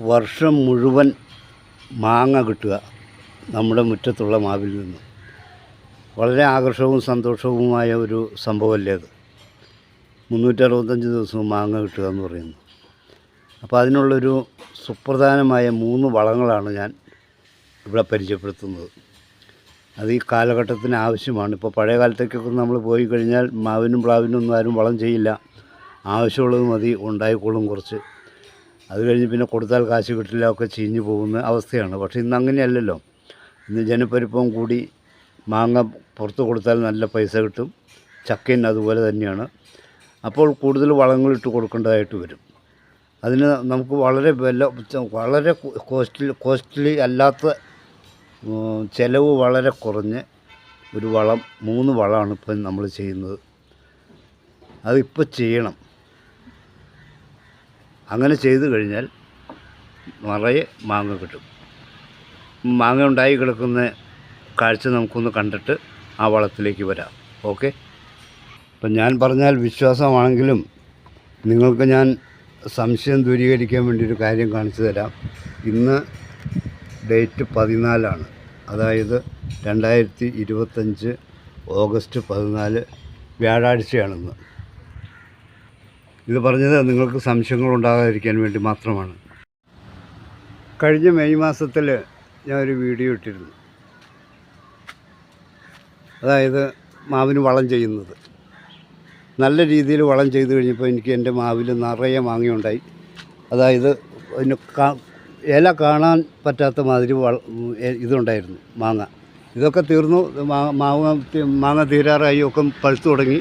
വർഷം മുഴുവൻ മാങ്ങ കിട്ടുക നമ്മുടെ മുറ്റത്തുള്ള മാവിൽ നിന്ന്. വളരെ ആകർഷവും സന്തോഷവുമായ ഒരു സംഭവമല്ലേ അത്? മുന്നൂറ്ററുപത്തഞ്ച് ദിവസവും മാങ്ങ കിട്ടുക എന്ന് പറയുന്നു. അപ്പോൾ അതിനുള്ളൊരു സുപ്രധാനമായ മൂന്ന് വളങ്ങളാണ് ഞാൻ ഇവിടെ പരിചയപ്പെടുത്തുന്നത്. അത് ഈ കാലഘട്ടത്തിന് ആവശ്യമാണ്. ഇപ്പോൾ പഴയ കാലത്തേക്കൊക്കെ നമ്മൾ പോയി കഴിഞ്ഞാൽ മാവിനും പ്ലാവിനും ഒന്നും ആരും വളം ചെയ്യില്ല. ആവശ്യമുള്ളത് മതി ഉണ്ടായിക്കോളും കുറച്ച്. അത് കഴിഞ്ഞ് പിന്നെ കൊടുത്താൽ കാശ് കിട്ടില്ല ഒക്കെ ചീഞ്ഞു പോകുന്ന അവസ്ഥയാണ്. പക്ഷേ ഇന്ന് അങ്ങനെയല്ലല്ലോ. ഇന്ന് ജനപ്പരിപ്പം കൂടി മാങ്ങ പുറത്ത് കൊടുത്താൽ നല്ല പൈസ കിട്ടും. ചക്കയും അതുപോലെ തന്നെയാണ്. അപ്പോൾ കൂടുതൽ വളങ്ങളിട്ട് കൊടുക്കേണ്ടതായിട്ട് വരും. അതിന് നമുക്ക് വളരെ വില വളരെ കോസ്റ്റ്ലി കോസ്റ്റ്ലി അല്ലാത്ത ചിലവ് വളരെ കുറഞ്ഞ് ഒരു വളം മൂന്ന് വളമാണ് ഇപ്പം നമ്മൾ ചെയ്യുന്നത്. അതിപ്പോൾ ചെയ്യണം. അങ്ങനെ ചെയ്തു കഴിഞ്ഞാൽ നിറയെ മാങ്ങ കിട്ടും. മാങ്ങ ഉണ്ടായി കിടക്കുന്ന കാഴ്ച നമുക്കൊന്ന് കണ്ടിട്ട് ആ വളത്തിലേക്ക് വരാം. ഓക്കെ? അപ്പം ഞാൻ പറഞ്ഞാൽ വിശ്വാസമാണെങ്കിലും നിങ്ങൾക്ക് ഞാൻ സംശയം ദൂരീകരിക്കാൻ വേണ്ടി ഒരു കാര്യം കാണിച്ചു തരാം. ഇന്ന് ഡേറ്റ് പതിനാലാണ്. അതായത് രണ്ടായിരത്തി ഇരുപത്തഞ്ച് ഓഗസ്റ്റ് പതിനാല് വ്യാഴാഴ്ചയാണിന്ന്. ഇത് പറഞ്ഞത് നിങ്ങൾക്ക് സംശയങ്ങൾ ഉണ്ടാകാതിരിക്കാൻ വേണ്ടി മാത്രമാണ്. കഴിഞ്ഞ മെയ് മാസത്തിൽ ഞാൻ ഒരു വീഡിയോ ഇട്ടിരുന്നു. അതായത് മാവിന് വളം ചെയ്യുന്നത്. നല്ല രീതിയിൽ വളം ചെയ്ത് കഴിഞ്ഞപ്പോൾ എനിക്ക് എന്റെ മാവിൽ നിറയെ മാങ്ങയുണ്ടായി അതായത് അതിന് ഇല കാണാൻ പറ്റാത്ത മാതിരി ഇതുണ്ടായിരുന്നു മാങ്ങ. ഇതൊക്കെ തീർന്നു. മാങ്ങ മാങ്ങ തീരാറായി ഒക്കെ പഴുത്തു തുടങ്ങി.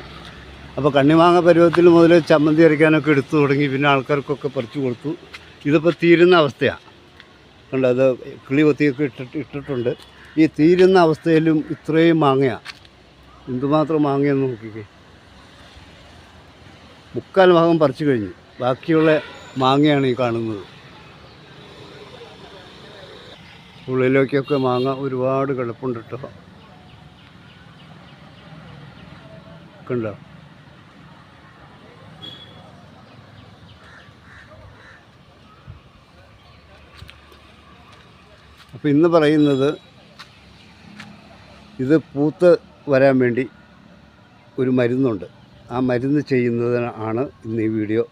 അപ്പോൾ കണ്ണിമാങ്ങ പരുവത്തിൽ മുതൽ ചമ്മന്തി അരയ്ക്കാനൊക്കെ എടുത്തു തുടങ്ങി. പിന്നെ ആൾക്കാർക്കൊക്കെ പറിച്ചു കൊടുത്തു. ഇതിപ്പോൾ തീരുന്ന അവസ്ഥയാണ് കണ്ട അത് കിളി കൊത്തിയൊക്കെ ഇട്ടിട്ട് ഇട്ടിട്ടുണ്ട്. ഈ തീരുന്ന അവസ്ഥയിലും ഇത്രയും മാങ്ങയാണ് എന്തുമാത്രം മാങ്ങയെന്ന് നോക്കിക്കേ. മുക്കാൽ ഭാഗം പറിച്ചു കഴിഞ്ഞു. ബാക്കിയുള്ള മാങ്ങയാണ് ഈ കാണുന്നത്. ഉള്ളിലേക്കൊക്കെ മാങ്ങ ഒരുപാട് കിടപ്പുണ്ട് കേട്ടോ. കണ്ടോ? അപ്പോൾ ഇന്ന് പറയുന്നത് ഇത് പൂത്ത് വരാൻ വേണ്ടി ഒരു മരുന്നുണ്ട്. ആ മരുന്ന് ചെയ്യുന്നതിനാണ് ഇന്ന് ഈ വീഡിയോ.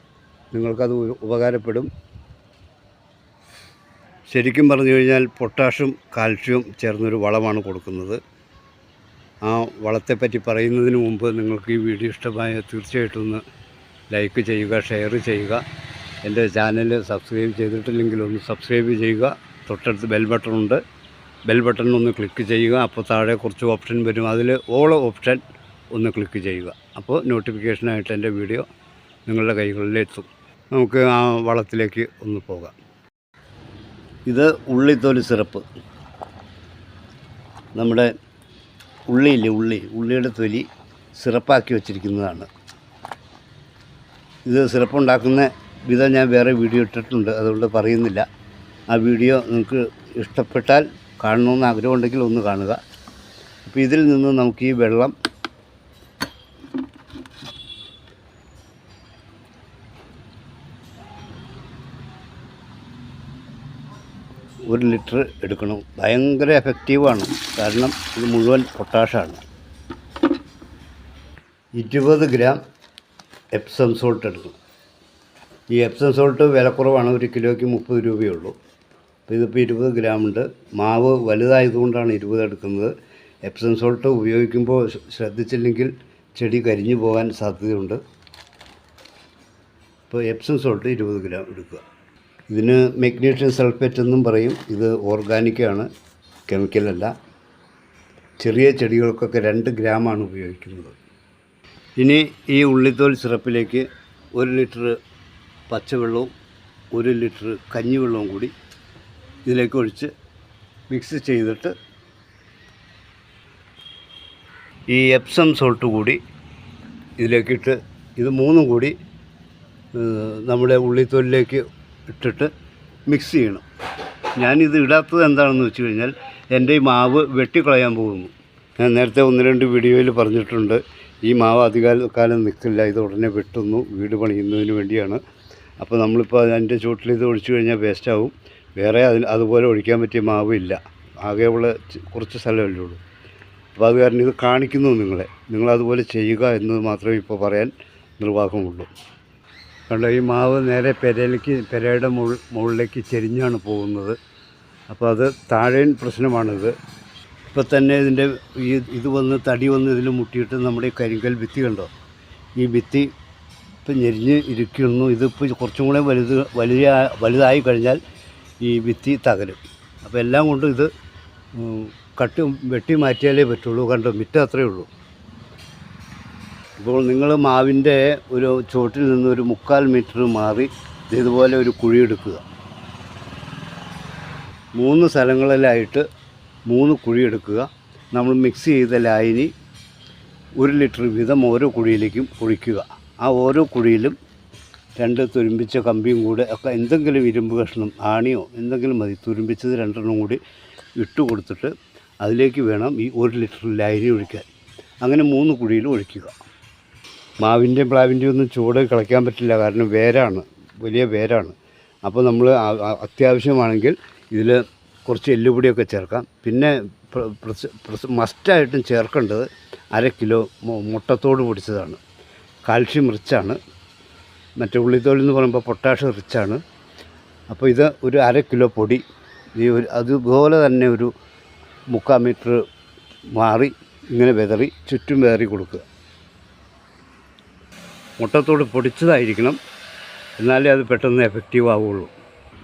നിങ്ങൾക്കത് ഉപകാരപ്പെടും. ശരിക്കും പറഞ്ഞു കഴിഞ്ഞാൽ പൊട്ടാഷും കാൽഷ്യവും ചേർന്നൊരു വളമാണ് കൊടുക്കുന്നത്. ആ വളത്തെപ്പറ്റി പറയുന്നതിന് മുമ്പ് നിങ്ങൾക്ക് ഈ വീഡിയോ ഇഷ്ടമായ തീർച്ചയായിട്ടും ഒന്ന് ലൈക്ക് ചെയ്യുക ഷെയർ ചെയ്യുക. എന്റെ ചാനൽ സബ്സ്ക്രൈബ് ചെയ്തിട്ടില്ലെങ്കിൽ ഒന്ന് സബ്സ്ക്രൈബ് ചെയ്യുക. തൊട്ടടുത്ത് ബെൽ ബട്ടൺ ഉണ്ട്. ബെൽ ബട്ടൺ ഒന്ന് ക്ലിക്ക് ചെയ്യുക. അപ്പോൾ താഴെ കുറച്ച് ഓപ്ഷൻ വരും. അതിൽ ഓൾ ഓപ്ഷൻ ഒന്ന് ക്ലിക്ക് ചെയ്യുക. അപ്പോൾ നോട്ടിഫിക്കേഷനായിട്ട് എന്റെ വീഡിയോ നിങ്ങളുടെ കൈകളിലെത്തും. നമുക്ക് ആ വളത്തിലേക്ക് ഒന്ന് പോകാം. ഇത് ഉള്ളിത്തോൽ സിറപ്പ്. നമ്മുടെ ഉള്ളിയില്ലേ ഉള്ളി. ഉള്ളിയുടെ തൊലി സിറപ്പാക്കി വച്ചിരിക്കുന്നതാണ്. ഇത് സിറപ്പ് ഉണ്ടാക്കുന്ന വിധം ഞാൻ വേറെ വീഡിയോ ഇട്ടിട്ടുണ്ട്. അതുകൊണ്ട് പറയുന്നില്ല. ആ വീഡിയോ നിങ്ങൾക്ക് ഇഷ്ടപ്പെട്ടാൽ കാണണമെന്ന് ആഗ്രഹമുണ്ടെങ്കിൽ ഒന്ന് കാണുക. അപ്പോൾ ഇതിൽ നിന്ന് നമുക്ക് ഈ വെള്ളം ഒരു ലിറ്റർ എടുക്കണം. ഭയങ്കര എഫക്റ്റീവാണ്. കാരണം ഇത് മുഴുവൻ പൊട്ടാഷാണ്. ഇരുപത് ഗ്രാം എപ്സം സോൾട്ട് എടുക്കണം ഈ എപ്സം സോൾട്ട് വിലക്കുറവാണ് ഒരു കിലോയ്ക്ക് മുപ്പത് രൂപയേ ഉള്ളൂ. അപ്പോൾ ഇതിപ്പോൾ ഇരുപത് ഗ്രാമുണ്ട് മാവ് വലുതായതുകൊണ്ടാണ് ഇരുപത് എടുക്കുന്നത്. എപ്സം സോൾട്ട് ഉപയോഗിക്കുമ്പോൾ ശ്രദ്ധിച്ചില്ലെങ്കിൽ ചെടി കരിഞ്ഞു പോകാൻ സാധ്യതയുണ്ട്. അപ്പോൾ എപ്സം സോൾട്ട് ഇരുപത് ഗ്രാം എടുക്കുക. ഇതിന് മെഗ്നീഷ്യം സൾഫേറ്റ് എന്നും പറയും. ഇത് ഓർഗാനിക്കാണ് കെമിക്കലല്ല ചെറിയ ചെടികൾക്കൊക്കെ രണ്ട് ഗ്രാമാണ് ഉപയോഗിക്കുന്നത്. ഇനി ഈ ഉള്ളിത്തോൽ സിറപ്പിലേക്ക് ഒരു ലിറ്റർ പച്ചവെള്ളവും ഒരു ലിറ്റർ കഞ്ഞിവെള്ളവും കൂടി ഇതിലേക്ക് ഒഴിച്ച് മിക്സ് ചെയ്തിട്ട് ഈ എപ്സം സോൾട്ട് കൂടി ഇതിലേക്കിട്ട് ഇത് മൂന്നും കൂടി നമ്മുടെ ഉള്ളിത്തോലിലേക്ക് ഇട്ടിട്ട് മിക്സ് ചെയ്യണം. ഞാനിത് ഇടാത്തത് എന്താണെന്ന് വെച്ച് കഴിഞ്ഞാൽ എന്റെ ഈ മാവ് വെട്ടിക്കളയാൻ പോകുന്നു. ഞാൻ നേരത്തെ ഒന്ന് രണ്ട് വീഡിയോയിൽ പറഞ്ഞിട്ടുണ്ട് ഈ മാവ് അധികാല കാലം നിൽക്കില്ല ഇത് ഉടനെ വെട്ടുന്നു വീട് പണിയുന്നതിന് വേണ്ടിയാണ്. അപ്പോൾ നമ്മളിപ്പോൾ അതിന്റെ ചുവട്ടിൽ ഇത് ഒഴിച്ചു കഴിഞ്ഞാൽ വേസ്റ്റാവും. വേറെ അതിൽ അതുപോലെ ഒഴിക്കാൻ പറ്റിയ മാവ് ഇല്ല ചി- കുറച്ച് സ്ഥലമല്ലേ ഉള്ളൂ അപ്പോൾ അത് കാരണം ഇത് കാണിക്കുന്നു നിങ്ങളെ. നിങ്ങളതുപോലെ ചെയ്യുക എന്നത് മാത്രമേ ഇപ്പോൾ പറയാൻ നിർവാഹമുള്ളൂ. കണ്ടോ ഈ മാവ് നേരെ പെരയിലേക്ക് പെരയുടെ മുകൾ മുകളിലേക്ക് ചെരിഞ്ഞാണ് പോകുന്നത്. അപ്പോൾ അത് താഴെയും പ്രശ്നമാണിത്. ഇപ്പം തന്നെ ഇതിന്റെ ഈ ഇത് വന്ന് തടി വന്ന് ഇതിൽ മുട്ടിയിട്ട് നമ്മുടെ ഈ കരിങ്കൽ ഭിത്തി കണ്ടോ? ഈ ഭിത്തി ഇപ്പം ഞെരിഞ്ഞ് ഇരിക്കുന്നു. ഇതിപ്പോൾ കുറച്ചും കൂടെ വലുത് വലിയ വലുതായി കഴിഞ്ഞാൽ ഈ ഭിത്തി തകരും. അപ്പോൾ എല്ലാം കൊണ്ടും ഇത് കട്ടി വെട്ടി മാറ്റിയാലേ പറ്റുള്ളൂ. കണ്ടോ? മിറ്റം അത്രയേ ഉള്ളൂ. ഇപ്പോൾ നിങ്ങൾ മാവിന്റെ ഒരു ചുവട്ടിൽ നിന്ന് ഒരു മുക്കാൽ മീറ്റർ മാറി ഇതുപോലെ ഒരു കുഴി എടുക്കുക. മൂന്ന് സ്ഥലങ്ങളിലായിട്ട് മൂന്ന് കുഴി എടുക്കുക. നമ്മൾ മിക്സ് ചെയ്ത ലായനി ഒരു ലിറ്റർ വീതം ഓരോ കുഴിയിലേക്കും ഒഴിക്കുക. ആ ഓരോ കുഴിയിലും രണ്ട് തുരുമ്പിച്ച കമ്പിയും കൂടെ ഒക്കെ എന്തെങ്കിലും ഇരുമ്പ് കഷ്ണം ആണിയോ എന്തെങ്കിലും മതി. തുരുമ്പിച്ചത് രണ്ടെണ്ണം കൂടി ഇട്ട് കൊടുത്തിട്ട് അതിലേക്ക് വേണം ഈ ഒരു ലിറ്റർ ലൈരി ഒഴിക്കാൻ. അങ്ങനെ മൂന്ന് കുഴിയിൽ ഒഴിക്കുക. മാവിന്റെയും പ്ലാവിന്റെയും ഒന്നും ചൂട് കളയ്ക്കാൻ പറ്റില്ല. കാരണം വേരാണ്. വലിയ വേരാണ്. അപ്പോൾ നമ്മൾ അത്യാവശ്യമാണെങ്കിൽ ഇതിൽ കുറച്ച് എല്ലുപൊടിയൊക്കെ ചേർക്കാം. പിന്നെ മസ്റ്റായിട്ടും ചേർക്കേണ്ടത് അര കിലോ മുട്ടത്തോട് പൊടിച്ചതാണ്. കാൽഷ്യം റിച്ചാണ്. മറ്റേ ഉള്ളിത്തോൽ എന്ന് പറയുമ്പോൾ പൊട്ടാഷ് റിച്ചാണ്. അപ്പോൾ ഇത് ഒരു അര കിലോ പൊടി. ഈ ഒരു അതുപോലെ തന്നെ ഒരു മുക്കാൽ മീറ്റർ മാറി ഇങ്ങനെ വിതറി ചുറ്റും വിതറി കൊടുക്കുക. മുട്ടത്തോട് പൊടിച്ചതായിരിക്കണം. എന്നാലേ അത് പെട്ടെന്ന് എഫക്റ്റീവ് ആവുകയുള്ളൂ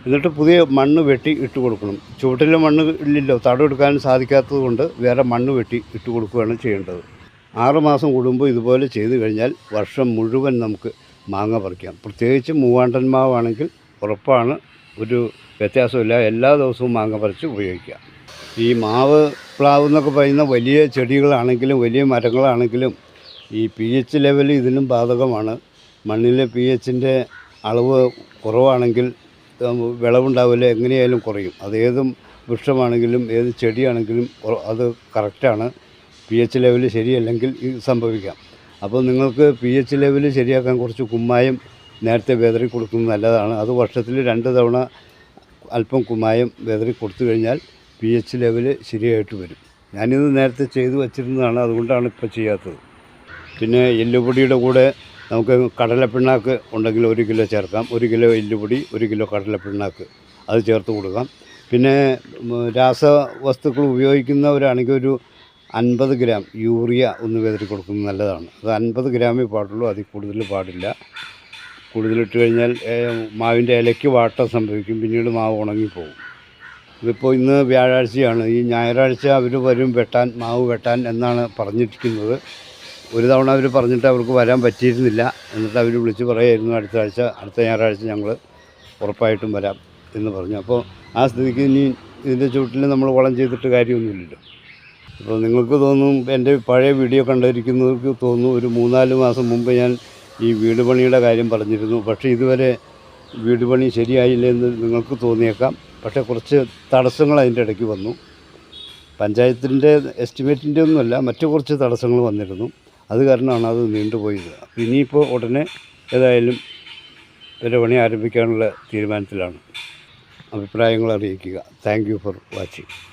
എന്നിട്ട് പുതിയ മണ്ണ് വെട്ടി ഇട്ട് കൊടുക്കണം. ചുവട്ടിലെ മണ്ണ് ഇല്ലല്ലോ തടം എടുക്കാൻ സാധിക്കാത്തത് കൊണ്ട് വേറെ മണ്ണ് വെട്ടി ഇട്ട് കൊടുക്കുകയാണ് ചെയ്യേണ്ടത്. ആറുമാസം കൂടുമ്പോൾ ഇതുപോലെ ചെയ്തു കഴിഞ്ഞാൽ വർഷം മുഴുവൻ നമുക്ക് മാങ്ങ പറിക്കാം. പ്രത്യേകിച്ച് മൂവാണ്ടൻ മാവാണെങ്കിൽ ഉറപ്പാണ് ഒരു വ്യത്യാസമില്ല. എല്ലാ ദിവസവും മാങ്ങ പറിച്ച് ഉപയോഗിക്കാം ഈ മാവ് പ്ലാവ് എന്നൊക്കെ പറയുന്ന വലിയ ചെടികളാണെങ്കിലും വലിയ മരങ്ങളാണെങ്കിലും ഈ പി എച്ച് ലെവൽ ഇതിനും ബാധകമാണ്. മണ്ണിലെ പി എച്ചിന്റെ അളവ് കുറവാണെങ്കിൽ വിളവുണ്ടാവില്ല എങ്ങനെയായാലും കുറയും. അത് വൃക്ഷമാണെങ്കിലും ഏത് ചെടിയാണെങ്കിലും അത് കറക്റ്റാണ് പി എച്ച് ലെവൽ ശരിയല്ലെങ്കിൽ ഇത് സംഭവിക്കാം. അപ്പോൾ നിങ്ങൾക്ക് പി എച്ച് ലെവൽ ശരിയാക്കാൻ കുറച്ച് കുമ്മായം നേരത്തെ വെതറി കൊടുക്കുന്നത് നല്ലതാണ്. അത് വർഷത്തിൽ രണ്ട് തവണ അല്പം കുമ്മായം വെതറി കൊടുത്തു കഴിഞ്ഞാൽ പി എച്ച് ലെവൽ ശരിയായിട്ട് വരും. ഞാനിത് നേരത്തെ ചെയ്തു വച്ചിരുന്നതാണ് അതുകൊണ്ടാണ് ഇപ്പോൾ ചെയ്യാത്തത്. പിന്നെ എല്ലുപൊടിയുടെ കൂടെ നമുക്ക് കടലപ്പിണ്ണാക്ക് ഉണ്ടെങ്കിൽ ഒരു കിലോ ചേർക്കാം. ഒരു കിലോ എല്ലുപൊടി ഒരു കിലോ കടലപ്പിണ്ണാക്ക് അത് ചേർത്ത് കൊടുക്കാം. പിന്നെ രാസവസ്തുക്കൾ ഉപയോഗിക്കുന്നവരാണെങ്കിൽ ഒരു അൻപത് ഗ്രാം യൂറിയ ഒന്ന് വിതറി കൊടുക്കുന്നത് നല്ലതാണ്. അത് അൻപത് ഗ്രാമേ പാടുള്ളൂ അതിൽ കൂടുതൽ പാടില്ല. കൂടുതലിട്ട് കഴിഞ്ഞാൽ മാവിന്റെ ഇലയ്ക്ക് വാട്ടം സംഭവിക്കും പിന്നീട് മാവ് ഉണങ്ങിപ്പോകും ഇതിപ്പോൾ ഇന്ന് വ്യാഴാഴ്ചയാണ്. ഈ ഞായറാഴ്ച അവർ വരും വെട്ടാൻ മാവ് വെട്ടാൻ എന്നാണ് പറഞ്ഞിരിക്കുന്നത്. ഒരു തവണ അവർ പറഞ്ഞിട്ട് അവർക്ക് വരാൻ പറ്റിയിരുന്നില്ല. എന്നിട്ട് അവർ വിളിച്ച് പറയായിരുന്നു അടുത്ത ആഴ്ച അടുത്ത ഞായറാഴ്ച ഞങ്ങൾ ഉറപ്പായിട്ടും വരാം എന്ന് പറഞ്ഞു. അപ്പോൾ ആ സ്ഥിതിക്ക് ഇനി ഇതിന്റെ ചുവട്ടിൽ നമ്മൾ വളം ചെയ്തിട്ട് കാര്യമൊന്നുമില്ലല്ലോ. അപ്പോൾ നിങ്ങൾക്ക് തോന്നും എന്റെ പഴയ വീഡിയോ കണ്ടിരിക്കുന്നവർക്ക് തോന്നും ഒരു മൂന്നാൽ മാസം മുമ്പ് ഞാൻ ഈ വീട് പണിയുടെ കാര്യം പറഞ്ഞിരുന്നു. പക്ഷേ ഇതുവരെ വീട് പണി ശരിയായില്ലെന്ന് നിങ്ങൾക്ക് തോന്നിയേക്കാം. പക്ഷേ കുറച്ച് തടസ്സങ്ങൾ അതിന്റെ ഇടയ്ക്ക് വന്നു. പഞ്ചായത്തിന്റെ എസ്റ്റിമേറ്റിന്റെ ഒന്നുമല്ല മറ്റു കുറച്ച് തടസ്സങ്ങൾ വന്നിരുന്നു. അത് കാരണമാണ് അത് നീണ്ടുപോയത്. ഇനിയിപ്പോൾ ഉടനെ ഏതായാലും ഒരു പണി ആരംഭിക്കാനുള്ള തീരുമാനത്തിലാണ്. അഭിപ്രായങ്ങൾ അറിയിക്കുക. Thank for watching.